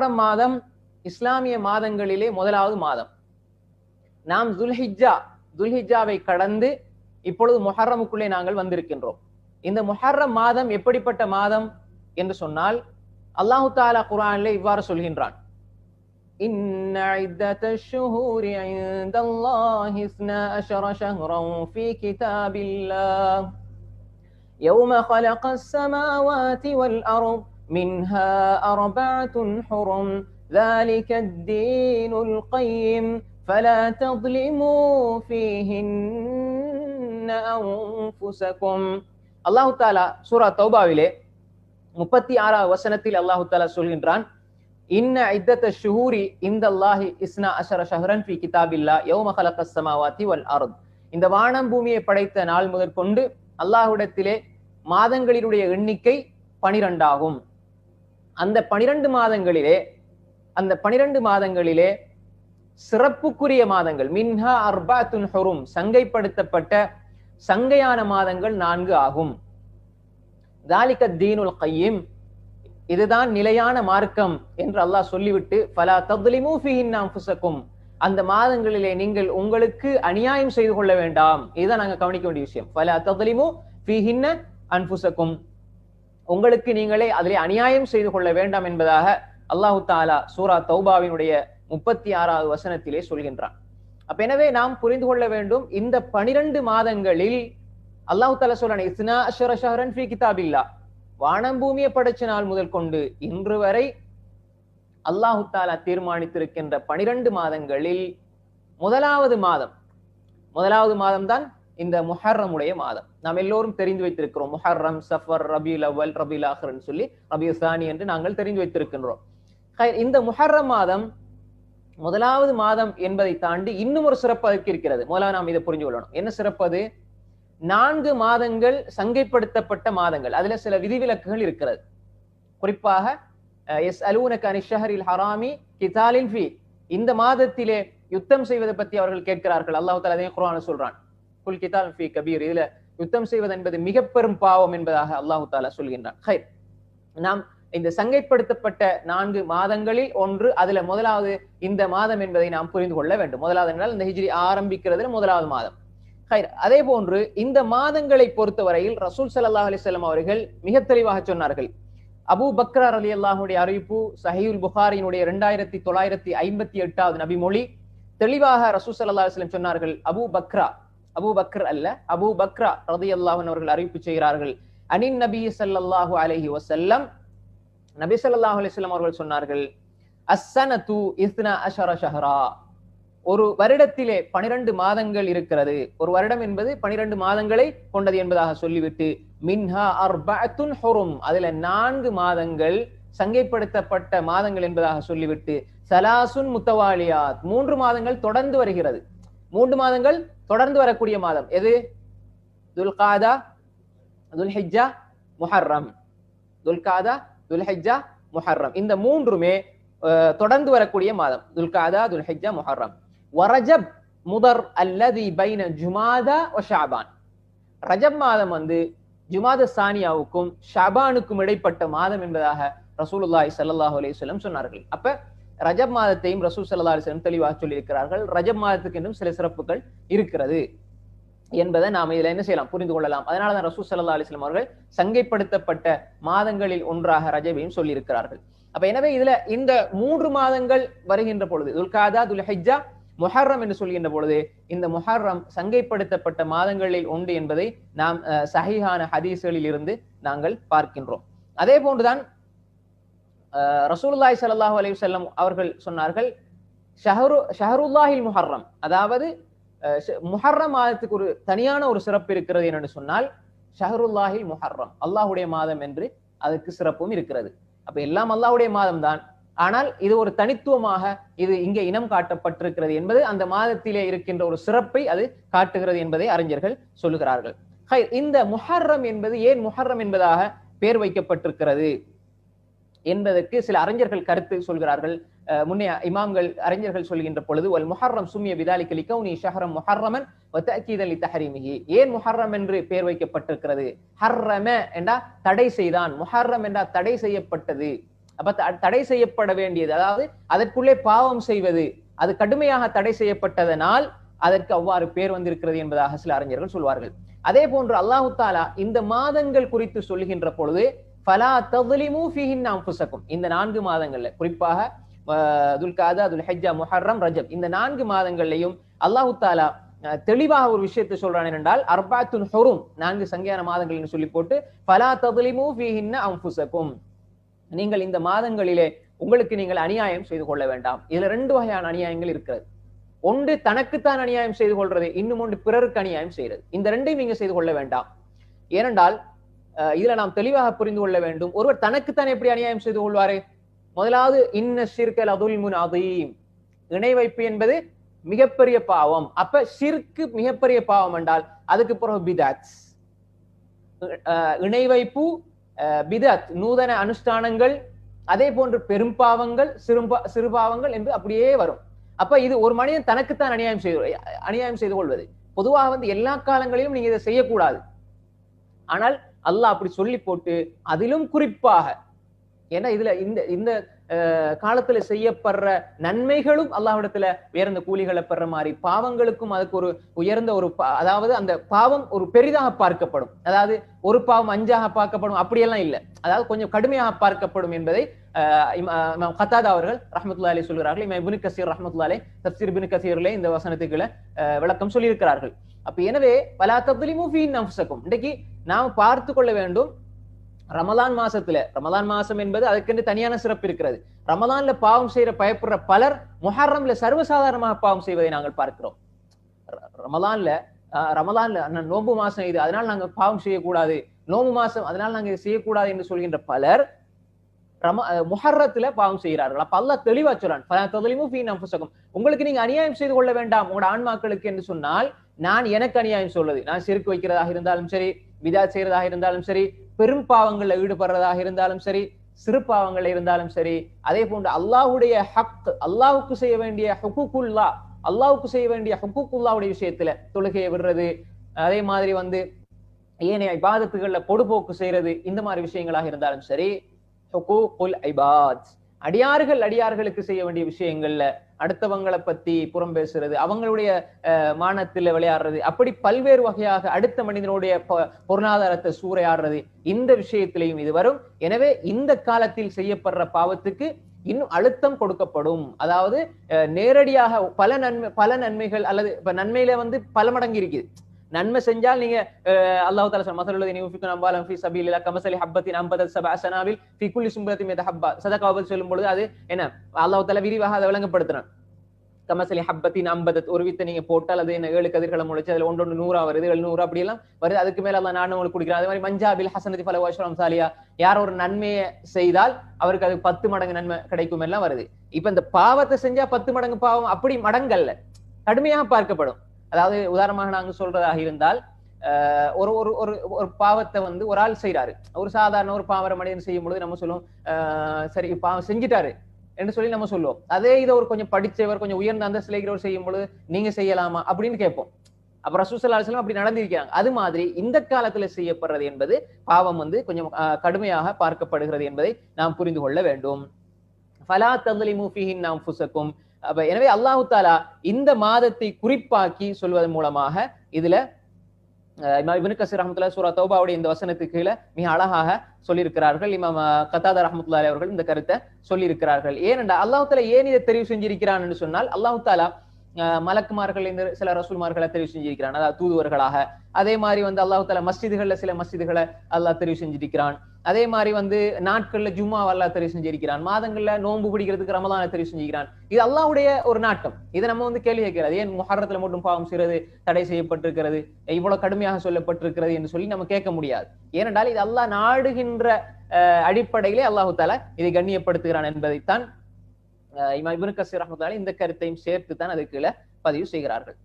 முஹர்ரம் மாதம் இஸ்லாமிய மாதங்களிலே முதலாவது மாதம் நாம் துல்ஹிஜா துல்ஹிஜாவை கடந்து இப்பொழுது முஹர்ரமுக்குள்ளே நாங்கள் வந்திருக்கின்றோம் இந்த முஹர்ரம் மாதம் எப்படிப்பட்ட மாதம் என்று சொன்னால் அல்லாஹு தாலா குரானிலே இவ்வாறு சொல்கின்றான் إن عدة الشهور عند الله اثنا عشر شهرا في كتاب الله يوم خلق السماوات والأرض منها أربعة حرم ذلك الدين القيم فلا تظلموا فيهن أنفسكم الله تعالى سورة توبة முப்பத்தி ஆறாவது வசனத்தில் அல்லாஹு தாலா சொல்கின்றான் இன்ன இத்தத்த ஷுஹூரி இந்த அல்லாஹி இஸ்னா அஷர ஷஹரன் ஃபி கிதாபில்லா யௌம ஹலக சமாவாத்தி வல் அர்த் இந்த வானம் பூமியை படைத்த நாள் முதற்கொண்டு அல்லாஹ்விடத்திலே மாதங்களினுடைய எண்ணிக்கை பனிரெண்டாகும் அந்த பனிரெண்டு மாதங்களிலே அந்த பனிரெண்டு மாதங்களிலே சிறப்புக்குரிய மாதங்கள் மின்ஹா அர்பாத்துன் ஹுரும் சங்கைப்படுத்தப்பட்ட சங்கையான மாதங்கள் நான்கு ஆகும். தாலிக தீனுல் கையீம் இதுதான் நிலையான மார்க்கம் என்று அல்லாஹ் சொல்லிவிட்டு பலா தத்லிமு ஃபீஹின் அன்ஃபுசக்கும் அந்த மாதங்களிலே நீங்கள் உங்களுக்கு அநியாயம் செய்து கொள்ள வேண்டாம். இதுதான் நாங்க கவனிக்க வேண்டிய விஷயம். பலா தத்லிமு ஃபீஹின்ன அன்ஃபுசக்கும் உங்களுக்கு நீங்களே அதிலே அநியாயம் செய்து கொள்ள வேண்டாம் என்பதாக அல்லாஹு தாலா சூரா தௌபாவினுடைய முப்பத்தி ஆறாவது வசனத்திலே சொல்கின்றான். அப்ப எனவே நாம் புரிந்து கொள்ள வேண்டும் இந்த பனிரெண்டு மாதங்களில் அல்லாஹு தாலா சொல்றான் இஸ்னா அஷர ஷஹரன் ஃபி கிதாபில்லா வானம் பூமியை படைச்ச நாள் முதல் கொண்டு இன்று வரை அல்லாஹு தாலா தீர்மானித்திருக்கின்ற பனிரெண்டு மாதங்களில் முதலாவது மாதம் முதலாவது மாதம் தான் இந்த முஹர்ரமுடைய மாதம். நாம் எல்லோரும் தெரிந்து வைத்திருக்கிறோம். முஹர்ரம் சஃபர் ரபி அவ்வல் ரபியுல் ஆஹர்ன்னு சொல்லி ரபியு சானி என்று நாங்கள் தெரிந்து வைத்திருக்கின்றோம். இந்த முஹர்ரம் மாதம் முதலாவது மாதம் என்பதை தாண்டி இன்னும் ஒரு சிறப்பு அதுக்கு இருக்கிறது. முதலாவது நாம் இதை புரிஞ்சு கொள்ளணும். என்ன சிறப்பு அது? நான்கு மாதங்கள் சங்கைப்படுத்தப்பட்ட மாதங்கள். அதுல சில விதிவிலக்குகள் இருக்கிறது. குறிப்பாக எஸ் அலூனக் அனிஷஹரில் ஹராமி கிதாலின் ஃபி. இந்த மாதத்திலே யுத்தம் செய்வதை பற்றி அவர்கள் கேட்கிறார்கள். அல்லாஹ் தாலா அதையும் குரான சொல்றான். குல் கிதால் ஃபி கபீர். இதுல யுத்தம் செய்வது என்பது மிக பெரும் பாவம் என்பதாக அல்லாஹு தாலா சொல்கின்றான். ஹைர். நாம் இந்த சங்கைப்படுத்தப்பட்ட நான்கு மாதங்களில் ஒன்று அதுல முதலாவது இந்த மாதம் என்பதை நாம் புரிந்து கொள்ள வேண்டும். முதலாவது என்றால் இந்த ஹிஜ்ரி ஆரம்பிக்கிறதுல முதலாவது மாதம். அதே போன்று இந்த மாதங்களை பொறுத்தவரையில் ரசூல் சல்லாஹ் அலிசல்லாம் அவர்கள் மிக தெளிவாக சொன்னார்கள். அபு பக்ரார் அலி அல்லாஹுடைய அறிவிப்பு சஹீல் புகாரியினுடைய இரண்டாயிரத்தி தொள்ளாயிரத்தி ஐம்பத்தி எட்டாவது நபிமொழி தெளிவாக ரசூல் சல்லா அலிஸ்லம் சொன்னார்கள் அபு பக்ரா அபூ பக்ர் அல்ல. அபூ பக்ரா ரதி அல்லாஹன் அவர்கள் அறிவிப்பு செய்கிறார்கள். அனின் நபி சல்லாஹூ அலஹி வசல்லம் நபி சல்லாஹ் அலிஸ்லாம் அவர்கள் சொன்னார்கள் அஸ்ஸனது இஸ்னா அஷர ஷஹரா. ஒரு வருடத்திலே பனிரெண்டு மாதங்கள் இருக்கிறது. ஒரு வருடம் என்பது பனிரெண்டு மாதங்களை கொண்டது என்பதாக சொல்லிவிட்டு மின்ஹா அர்பத்துன் ஹொரும். அதுல நான்கு மாதங்கள் சங்கைப்படுத்தப்பட்ட மாதங்கள் என்பதாக சொல்லிவிட்டு சலாசுன் முத்தவாலியாத். மூன்று மாதங்கள் தொடர்ந்து வருகிறது. மூன்று மாதங்கள் தொடர்ந்து வரக்கூடிய மாதம். எது? துல்காதா துல்ஹிஜா முஹர்ரம். துல்காதா துல்ஹிஜா முஹர்ரம். இந்த மூன்றுமே தொடர்ந்து வரக்கூடிய மாதம். துல்காதா துல்ஹிஜா முஹர்ரம். வரஜப் முதர் அல்லது பைன ஜுமாதா ஷாபான். ரஜப் மாதம் வந்து ஜுமாத சானியாவுக்கும் ஷாபானுக்கும் இடைப்பட்ட மாதம் என்பதாக ரசூலுல்லாய் சல்லாஹ் அலையம் சொன்னார்கள். அப்ப ரஜப் மாதத்தையும் ரசூல் சல்லா அலிஸ்லம் தெளிவாக சொல்லியிருக்கிறார்கள். ரஜப் மாதத்துக்கு என்றும் சில சிறப்புகள் இருக்கிறது என்பதை நாம் இதுல என்ன செய்யலாம்? புரிந்து கொள்ளலாம். அதனாலதான் ரசூல் சல்லா அலிஸ்லாம் அவர்கள் சங்கைப்படுத்தப்பட்ட மாதங்களில் ஒன்றாக ரஜபையும் சொல்லியிருக்கிறார்கள். அப்ப எனவே இதுல இந்த மூன்று மாதங்கள் வருகின்ற பொழுது துல்காதா துல்ஹிஜா முஹர்ரம் என்று சொல்கின்ற பொழுது இந்த முஹர்ரம் சங்கைப்படுத்தப்பட்ட மாதங்களில் உண்டு என்பதை நாம் சஹிஹான ஹதீஸ்களில் இருந்து நாங்கள் பார்க்கின்றோம். அதே போன்றுதான் ரசூலுல்லாய் சல்லாஹூ அலி செல்லம் அவர்கள் சொன்னார்கள் ஷஹரு ஷஹருல்லாஹில் முஹர்ரம். அதாவது முஹர்ரம் மாதத்துக்கு ஒரு தனியான ஒரு சிறப்பு இருக்கிறது என்று சொன்னால் ஷஹருல்லாஹில் முஹர்ரம். அல்லாஹுடைய மாதம் என்று அதுக்கு சிறப்பும் இருக்கிறது. அப்ப எல்லாம் அல்லாஹுடைய மாதம் தான் ஆனால் இது ஒரு தனித்துவமாக இது இங்கே இனம் காட்டப்பட்டிருக்கிறது என்பது அந்த மாதத்திலே இருக்கின்ற ஒரு சிறப்பை அது காட்டுகிறது என்பதை அறிஞர்கள் சொல்லுகிறார்கள். இந்த முஹர்ரம் என்பது ஏன் முஹர்ரம் என்பதாக பேர் வைக்கப்பட்டிருக்கிறது? என்பதற்கு சில அறிஞர்கள் கருத்து சொல்கிறார்கள். முன்னைய இமாம்கள் அறிஞர்கள் சொல்கின்ற பொழுது ஒல் முஹர்ரம் சுமிய விதாலிக்க லிகௌனி ஷஹரம் முஹர்ரமன் வத்தீதலி தஹரிமிஹி. ஏன் முஹர்ரம் என்று பெயர் வைக்கப்பட்டிருக்கிறது? ஹர்ரம என்றா தடை செய்தான். முஹர்ரம் என்றா தடை செய்யப்பட்டது. அப்ப த- தடை செய்யப்பட வேண்டியது அதாவது அதற்குள்ளே பாவம் செய்வது அது கடுமையாக தடை செய்யப்பட்டதனால் அதற்கு அவ்வாறு பேர் வந்திருக்கிறது என்பதாக சில அறிஞர்கள் சொல்வார்கள். அதே போன்று அல்லாஹு தாலா இந்த மாதங்கள் குறித்து சொல்லுகின்ற பொழுது ஃபலா ததுலிமு ஃபீஹின் அம்புசக்கும் இந்த நான்கு மாதங்கள்ல குறிப்பாக துல்காதா துல் ஹெஜ்ஜா முஹர்ரம் ரஜப். இந்த நான்கு மாதங்கள்லையும் அல்லாஹு தாலா தெளிவாக ஒரு விஷயத்தை சொல்றான் என்றால் அர்பாத்துன் ஹொரும் நான்கு சங்கியான மாதங்கள் சொல்லி போட்டு பலா ததுலிமு ஃபீஹின்ன அம்ஃபுசக்கும் நீங்கள் இந்த மாதங்களிலே உங்களுக்கு நீங்கள் அநியாயம் செய்து கொள்ள வேண்டாம். இதுல ரெண்டு வகையான அநியாயங்கள் இருக்கிறது. ஒன்று தனக்குத்தான் அநியாயம் செய்து கொள்றது இன்னும் ஒன்று பிறருக்கு அநியாயம் செய்யறது. இந்த ரெண்டையும் நீங்க செய்து கொள்ள வேண்டாம். ஏனென்றால் இதுல நாம் தெளிவாக புரிந்து கொள்ள வேண்டும். ஒருவர் தனக்குத்தான் எப்படி அநியாயம் செய்து கொள்வாரு? முதலாவது இன்ன சிற்கல் அதுல் முன் அதீம். இணை வைப்பு என்பது மிகப்பெரிய பாவம். அப்ப சிற்கு மிகப்பெரிய பாவம் என்றால் அதுக்கு பிறகு பிதாத். இணை வைப்பு அஹ், நூதன அனுஷ்டானங்கள் அதே போன்று பெரும் பாவங்கள் சிறுபா சிறுபாவங்கள் என்று அப்படியே வரும். அப்ப இது ஒரு மனிதன் தனக்குத்தான் அநியாயம் செய்து அநியாயம் செய்து கொள்வது. பொதுவாக வந்து எல்லா காலங்களிலும் நீங்க இதை செய்யக்கூடாது. ஆனால் அல்லாஹ் அப்படி சொல்லி போட்டு அதிலும் குறிப்பாக. ஏன்னா இதுல இந்த இந்த காலத்துல செய்யப்படுற நன்மைகளும் அல்லாஹ்விடத்துல உயர்ந்த கூலிகளை பெற மாதிரி பாவங்களுக்கும் அதுக்கு ஒரு உயர்ந்த ஒரு அதாவது அந்த பாவம் ஒரு பெரிதாக பார்க்கப்படும். அதாவது ஒரு பாவம் அஞ்சாக பார்க்கப்படும் அப்படியெல்லாம் இல்லை. அதாவது கொஞ்சம் கடுமையாக பார்க்கப்படும் என்பதை அஹ், கத்தாதா அவர்கள் ரஹமத்துல்லா அலி சொல்கிறார்கள். இமாம் இப்னு கசீர் ரஹமத்துல்லா அலே தப்சீர் இப்னு கசீர்ல இந்த வசனத்துக்குள்ள விளக்கம் சொல்லியிருக்கிறார்கள். அப்ப எனவே பலா தப்தலிமு ஃபீ நஃப்ஸக்கும் இன்றைக்கு நாம் பார்த்து கொள்ள வேண்டும் ரமலான் மாசத்துல ரமலான் மாசம் என்பது அதுக்கென்று தனியான சிறப்பு இருக்கிறது. ரமலான்ல பாவம் செய்யற பயப்படுற பலர் முஹர்ரம்ல சர்வசாதாரணமாக பாவம் செய்வதை நாங்கள் பார்க்கிறோம். ரமலான்ல ரமலான்ல நோம்பு மாசம் இது அதனால நாங்க பாவம் செய்யக்கூடாது. நோம்பு மாசம் அதனால இதை செய்யக்கூடாது என்று சொல்கின்ற பலர் ரம முஹர்ரத்துல பாவம் செய்கிறார்கள். அப்ப அல்லா தெளிவா சொல்றான் உங்களுக்கு நீங்க அநியாயம் செய்து கொள்ள வேண்டாம் உங்களோட ஆன்மாக்களுக்கு என்று சொன்னால் நான் எனக்கு அநியாயம் சொல்வது. நான் செருக்கு வைக்கிறதாக இருந்தாலும் சரி விதா செய்யறதாக இருந்தாலும் சரி பெரும் பாவங்கள்ல ஈடுபடுறதாக இருந்தாலும் சரி சிறு பாவங்கள் இருந்தாலும் சரி அதே போன்று அல்லாஹுடைய ஹக் அல்லாஹுக்கு செய்ய வேண்டிய ஹுக்குக்குல்லா அல்லாஹுக்கு செய்ய வேண்டிய ஹுக்குக்குல்லாவுடைய விஷயத்துல தொழுகையை விடுறது அதே மாதிரி வந்து ஏனைய இபாதத்துகள்ல பொடுபோக்கு செய்யறது இந்த மாதிரி விஷயங்களாக இருந்தாலும் சரி ஹுகூகுல் இபாத். அடியார்கள் அடியார்களுக்கு செய்ய வேண்டிய விஷயங்கள்ல அடுத்தவங்களை பத்தி புறம் பேசுறது அவங்களுடைய அஹ், மானத்துல விளையாடுறது அப்படி பல்வேறு வகையாக அடுத்த மனிதனுடைய பொருளாதாரத்தை சூறையாடுறது இந்த விஷயத்திலையும் இது வரும். எனவே இந்த காலத்தில் செய்யப்படுற பாவத்துக்கு இன்னும் அழுத்தம் கொடுக்கப்படும். அதாவது அஹ், நேரடியாக பல நன்மை பல நன்மைகள் அல்லது இப்ப நன்மையில வந்து பல மடங்கு இருக்குது. நன்மை செஞ்சால் நீங்க அல்லாஹ் தாலா சொல்ற மசலுள்ளது நீ நம்பாலம் ஃபி சபீலில்லா கமசலி ஹப்பத்தின் அம்பதத் சபா அசனாவில் ஃபி குல்லி சும்பலத்தி மீத ஹப்பா. சதகாவல் சொல்லும் பொழுது அது என்ன? அல்லாஹ் தாலா விரிவாக அதை விளங்கப்படுத்துறான். கமசலி ஹப்பத்தின் அம்பதத் ஒரு வித்தை நீங்க போட்டால் அது என்ன ஏழு கதிர்களை முளைச்சு அதுல ஒன்று நூறா வருது எழுநூறு அப்படி எல்லாம் வருது அதுக்கு மேல அல்லாஹ் நானும் உங்களுக்கு குடிக்கிறான். அதே மாதிரி மஞ்சாபில் ஹசனதி பல வாஷ்ரம் சாலியா யார் ஒரு நன்மையை செய்தால் அவருக்கு அது பத்து மடங்கு நன்மை கிடைக்கும் எல்லாம் வருது. இப்ப இந்த பாவத்தை செஞ்சா பத்து மடங்கு பாவம் அப்படி மடங்கல்ல. கடுமையாக பார்க்கப்படும். அதாவது உதாரணமாக நாங்கள் சொல்றதாக இருந்தால் ஒரு ஒரு ஒரு ஒரு பாவத்தை வந்து ஒரு ஆள் செய்கிறாரு ஒரு சாதாரண ஒரு பாவர மனிதன் செய்யும் பொழுது நம்ம சொல்லுவோம் சரி பாவம் செஞ்சிட்டாரு என்று சொல்லி நம்ம சொல்லுவோம். அதே இதை ஒரு கொஞ்சம் படித்தவர் கொஞ்சம் உயர்ந்த அந்த சிலைகிறவர் செய்யும் பொழுது நீங்க செய்யலாமா அப்படின்னு கேட்போம். அப்புறம் ரசூசல்லாஸ்லாம் அப்படி நடந்திருக்கிறாங்க. அது மாதிரி இந்த காலத்துல செய்யப்படுறது என்பது பாவம் வந்து கொஞ்சம் கடுமையாக பார்க்கப்படுகிறது என்பதை நாம் புரிந்து கொள்ள வேண்டும். ஃபலா தந்தலி மூஃபிஹின் நாம் புசக்கும் அப்ப எனவே அல்லாஹு தாலா இந்த மாதத்தை குறிப்பாக்கி சொல்வதன் மூலமாக இதுல அஹ், இமாம் கசீர் ரஹ்மத்துல்லாஹி சூரா தௌபாவுடைய இந்த வசனத்துக்கு கீழே மிக அழகாக சொல்லியிருக்கிறார்கள். இமாம் அஹ், கத்தாதா அவர்கள் இந்த கருத்தை சொல்லியிருக்கிறார்கள். ஏனென்றால் அல்லாஹு தாலா ஏன் இதை தெரிவு செஞ்சிருக்கிறான் என்று சொன்னால் அல்லாஹு தாலா அஹ், மலக்குமார்கள் இந்த சில ரசூல்மார்களை தெரிவு செஞ்சிருக்கிறான். அதாவது தூதுவர்களாக. அதே மாதிரி வந்து அல்லாஹு தாலா மஸ்ஜிதுகள்ல சில மஸ்ஜிதுகளை அல்லாஹ் தெரிவு செஞ்சிருக்கிறான். அதே மாதிரி வந்து நாட்கள்ல ஜும்மா அல்லா தெரிவு செஞ்சிருக்கிறான். மாதங்கள்ல நோன்பு பிடிக்கிறதுக்கு ரமதான தெரிவு செஞ்சிருக்கிறான் இது அல்லாவுடைய ஒரு நாட்டம். இதை நம்ம வந்து கேள்வி கேட்கிறது. ஏன் முஹர்ரத்துல மட்டும் பாவம் செய்யறது தடை செய்யப்பட்டிருக்கிறது இவ்வளவு கடுமையாக சொல்லப்பட்டிருக்கிறது என்று சொல்லி நம்ம கேட்க முடியாது. ஏனென்றால் இது அல்லாஹ் நாடுகின்ற அஹ், அடிப்படையிலே அல்லாஹு தாலா இதை கண்ணியப்படுத்துகிறான் என்பதைத்தான் அஹ், இமாம் கசீர் இந்த கருத்தையும் சேர்த்து தான் அதுக்குள்ள பதிவு செய்கிறார்கள்.